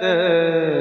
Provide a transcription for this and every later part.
Ah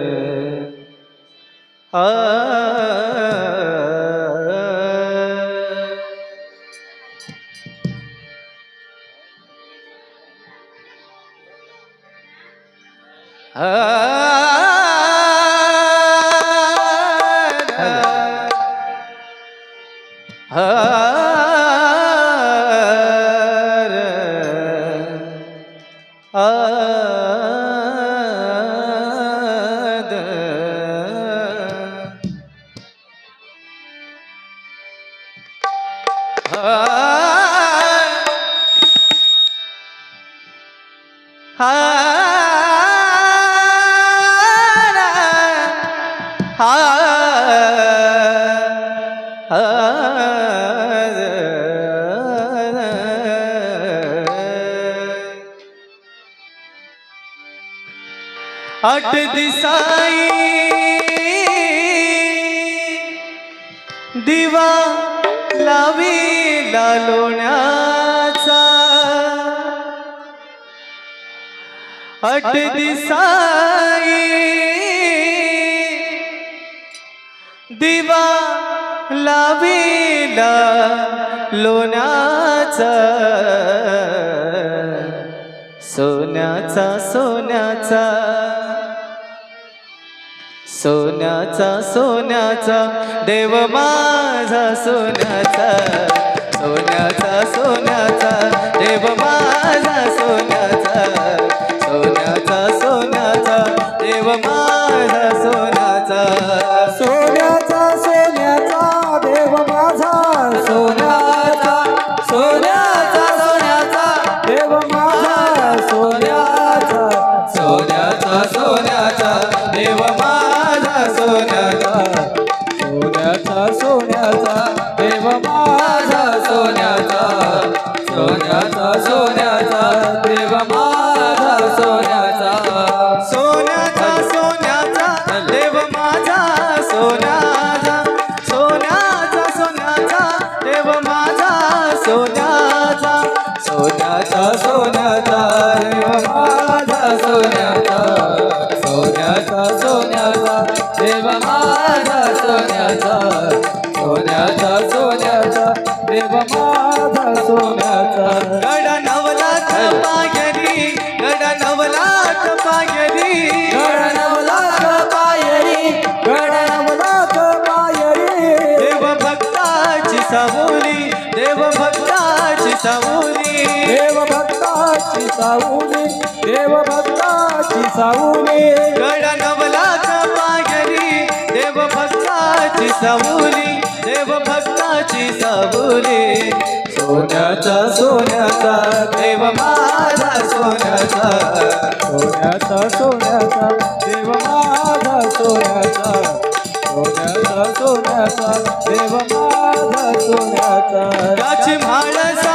दिसाई दिवा लावी लोण्याचा अट दिसाई। दिवा लावी लोण्याचा सोन्याचा सोन्याचा। सोन्याचा सोन्याचा देव माझा सोन्याचा सोन्याचा सोन्याचा देव माझा सोन्याचा सोन्या सोन्याचा सोन्याचा सोन्याचा देव माझा सोन्याचा सोन्याचा सोन्याचा देव माझा सोन्याचा सोन्याचा सोन्याचा देव माझा सोन्याचा सोन्याचा सोन्याचा देव माझा सोन्याचा सोन्याचा सोन्याचा भक्ताची सावली देव भक्ताची सावली गड नवलाथ पायरी देव भक्ताची सावली देव भक्ताची सावली. सोन्याचा सोन्याचा देव माझा सोन्याचा. सोन्याचा सोन्याचा देव माझा सोन्याचा. सोन्याचा सोन्याचा देव माझा सोन्याचा. त्याची म्हाळसा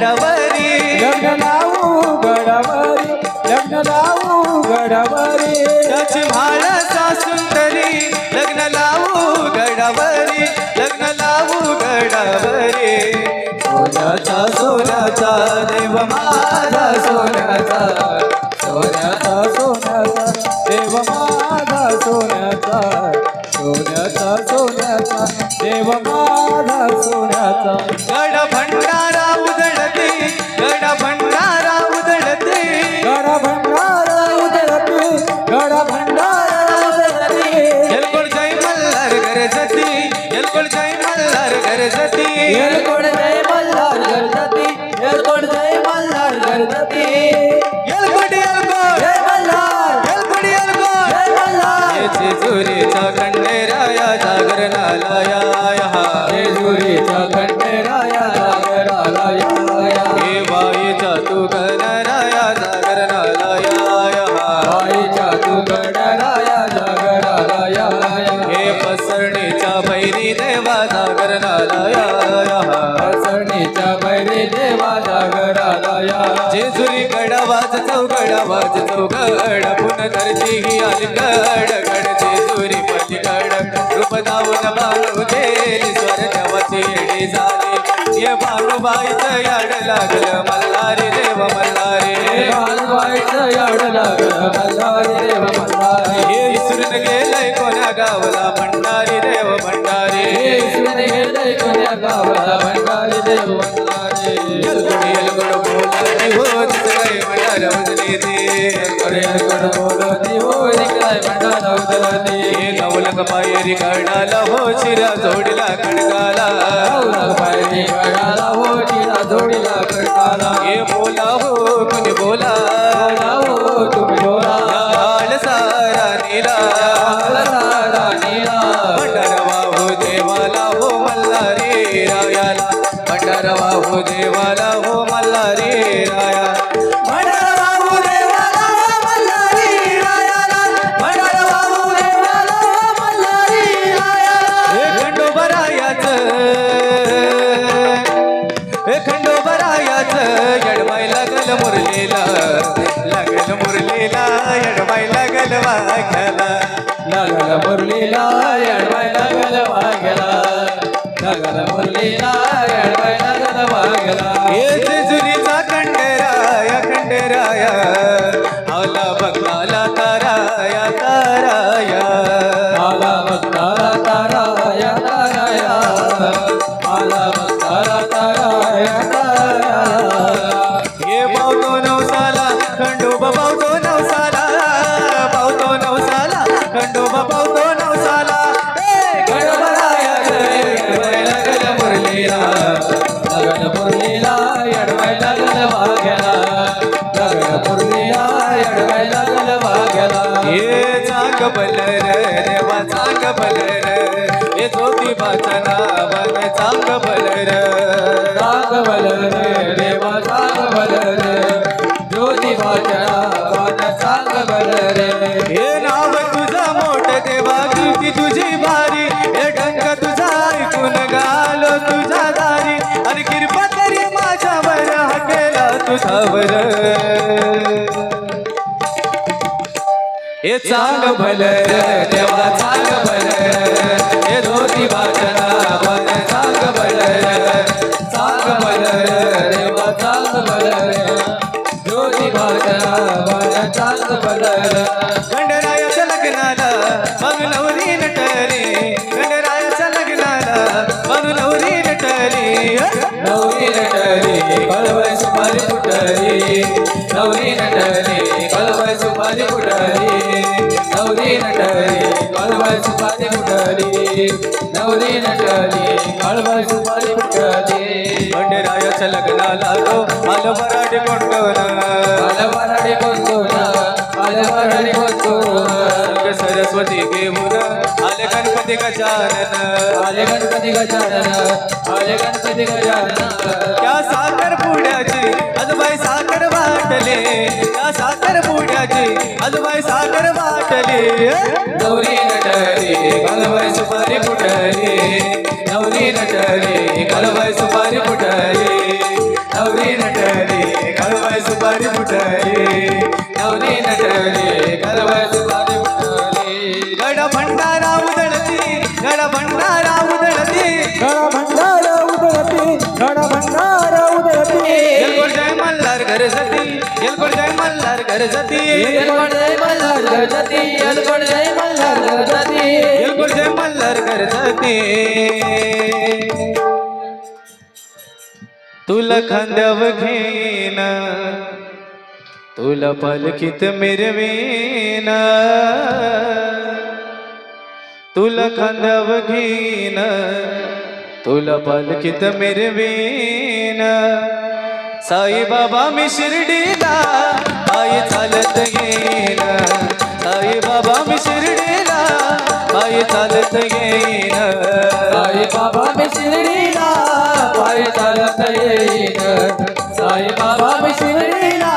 गडावरी लग्न लावू गडावरी लग्न लावू गडावरी त्याची म्हाळसा सुंदरी लग्न लावू गडावरी लग्न लावू गडावरी सोन्याचा सोन्याचा देव माझा सोन्याचा. सोन्याचा सोन्याचा देव माझा सोन्याचा. सोन्याचा सोन्याचा देव माझा सोन्याचा. गड भंडारा गरजती येळकोट जय मल्हार गणपती येळकोट जय मल्हार गणपती. भैरी देवा जागरणालया हसणीच्या बैरी देवा जागरालया जेजुरी गडावाज चौगडावाज चौगड पुनधरची ही अलीकड गड. जेजुरी पलीकड रूप दावून बाळू देली स्वर्गवती येडी झाली. ये भानुबाईचं याड लागलं मल्हारी देव मल्हारी. बालवाईचं याड लागलं मल्हारी देव मल्हारी. हे विसरून गेलंय कोण्या गावला? भंडारी नवलक पायरी काढाला हो शिरा जोडीला खडकाला पायरी गडाला हो तिला जोडीला कडकाला हे बोला हो कुणी बोला? खंडोबरायाच हे खंडोबरायाच यडवाय लागल मुरलीला. लागल मुरलीला यडवाय लागल वाघ्याला. लागल मुरलीला येडवाय लागल वाघ्याला. लागल मुरलीला येडवाय लागल वाघ्याला हे जेजुरीचा खंडेराया खंडेराया. आला बघाला ताराया ताराया. बलर देवा चांग बलर हे ज्योतिबाच्या नावाने चांग बलर रे. देवा जाग बल रे. ज्योतिबाच्या नावान जाग बल रे. हे नाव तुझं मोठ देवा कीर्ती तुझी भारी. हे डंक तुझा ऐकून गालो तुझ्या दारी. आणि कृपा तरी माझ्यावर हा केला हे चांग भल देवा चांग भल. हे धोती वाचना फुटली नवरी नटली कळवय सुपारी फुटली. खंडरायाच्या लग्नाला तो आलं मराठी कोंडवण आलं वराडी कोणतोन आलं कोणतोन संग सरस्वती घेऊन आले गणपती गजानन. आले गणपती गजानन आले गणपती गजानन. त्या साखर पुड्याची आजबाई साखर वाटले. त्या साखर पुड्याची आजबाई साखर वाटली नवरी नटली कळवय सुपारी फुटली नवरी नटली कळवय सुपारी फुटली नवरी नटली कळवय सुपारी फुटली नवरी नटली कळवय सुपारी फुटली गड भंडारा उदळती गड भंडारा उदळती गळा भंडार तुला खांद्यावर घेन तुला पालखीत मिरवीन. तुला खांद्यावर घेन तुला पालखीत मिरवीन. साई बाबा मी शिर्डीला पायी चालत येईन. साई बाबा मी शिर्डीला पायी चालत येईन. साई बाबा मी शिर्डीला पायी चालत येईन. साई बाबा मी शिर्डीला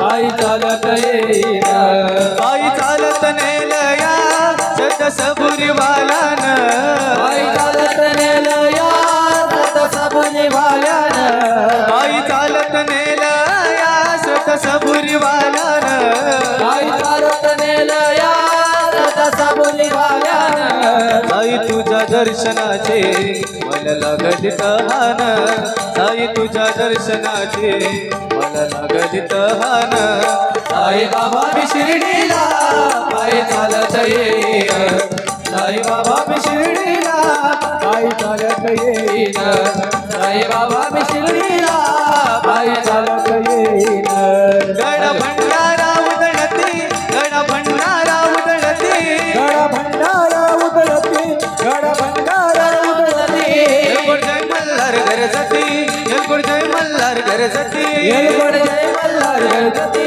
पायी चालत येईन. पायी चालत नेलया सत सबुरीवालान पायी चालत नेलया सत सबुनी भाल्यान पायी साई तुझ्या दर्शनाचे मला लागत तहान साई तुझ्या दर्शनाचे मला लागत तहान साई बाबा शिर्डीला पाय चालत येईन. साई बाबा शिर्डीला पाय चालत येईन. साई बाबा शिर्डीला पाय चालत येईन. मल्हार जय मल्हार गणपती.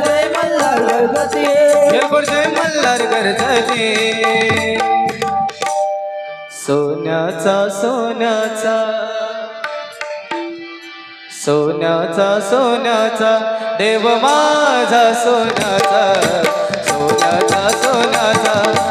जय मल्हार गणपती. येलकोट जय मल्हार गरजती सोन्याचा सोन्याचा. सोन्याचा सोन्याचा. देव माझा सोन्याचा. सोन्याचा सोन्याचा.